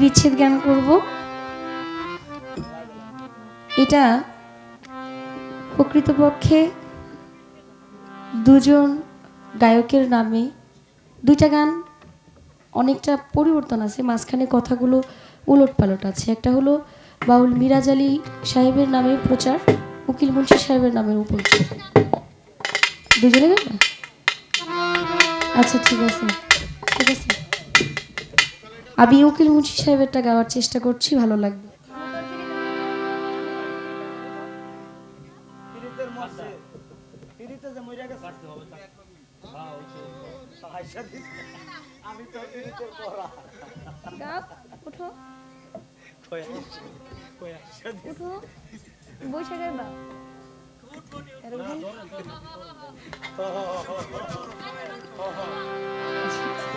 বিচ্ছেদ গান করব। এটা প্রকৃতপক্ষে দুজন গায়কের নামে দুইটা গান অনেকটা পরিবর্তন আছে, মাঝখানে কথাগুলো উলট পালট আছে। একটা হলো বাউল মিরাজ আলী সাহেবের নামে প্রচার, উকিল মুন্সি সাহেবের নামের উপর দুজনে আচ্ছা ঠিক আছে। ঠিক আছে। আমি উকিল মুন্সি সাহেবেরটা গাওয়ার চেষ্টা করছি ভালো লাগবে। পিরিতের মধ্যে পিরিতে যে মইরা গেছে আইসা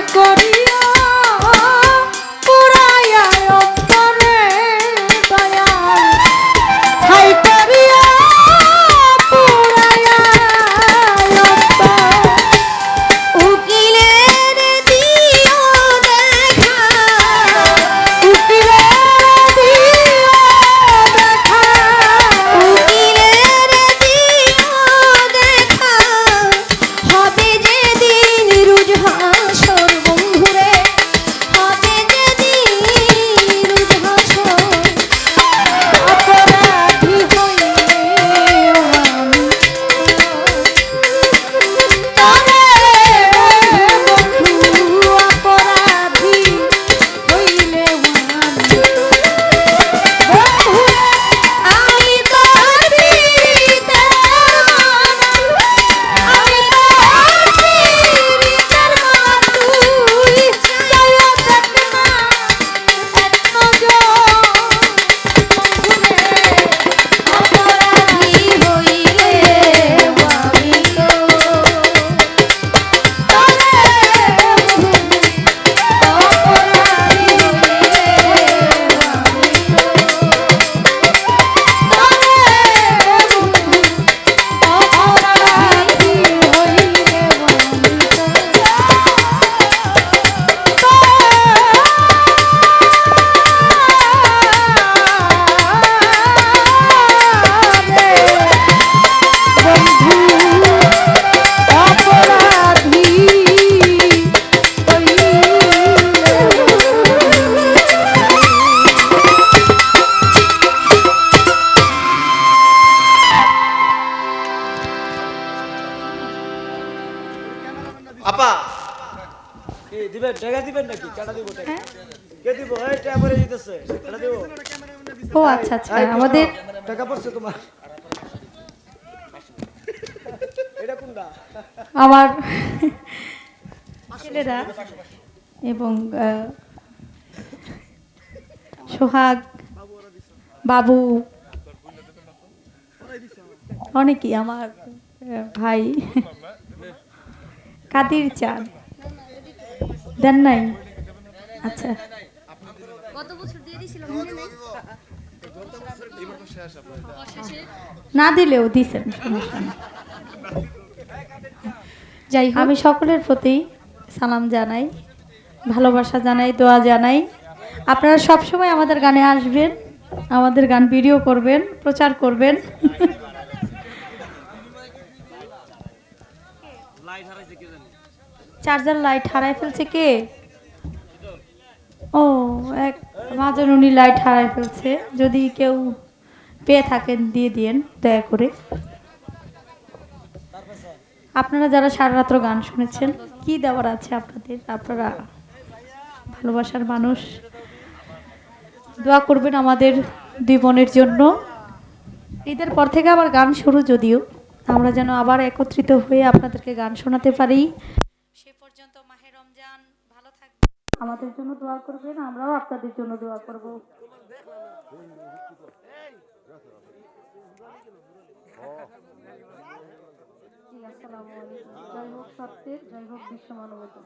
করে আচ্ছা আচ্ছা। আমাদের টাকা পড়ছে তোমার। এটা কোনটা? আমার ছেলেরা এবং সোহাগ বাবু অনেকেই আমার ভাই কাদির চাঁদ। দেন নাই? আচ্ছা। গত বছর দিয়ে দিয়েছিল? নেই না দিলেও দিছেন যাই হোক। আমি সকলের প্রতি সালাম জানাই ভালোবাসা জানাই দোয়া জানাই। আপনারা সবসময় আমাদের গানে আসবেন আমাদের গান ভিডিও করবেন প্রচার করবেন। চার্জার লাইট হারাই ফেলছে কে? ও এক মাজন উনি লাইট হারাই ফেলছে। যদি কেউ পেয়ে থাকেন, দিয়ে দিয়েন, দয়া করে। আপনারা যারা সারা রাত্র গান শুনেছেন, কি দেওয়ার আছে আপনাদের? আপনারা ভালোবাসার মানুষ। দোয়া করবেন আমাদের দুই বোনের জন্য। ঈদের পর থেকে আবার গান শুরু যদিও। আমরা যেন আবার একত্রিত হয়ে আপনাদেরকে গান শোনাতে পারি। সে পর্যন্ত মাহে রমজান। ভালো থাকবে আমাদের জন্য দোয়া করবেন, আমরাও আপনাদের জন্য দোয়া করব। আসসালামু আলাইকুম। জয় হোক সত্যের জয় হোক বিশ্ব মানবতা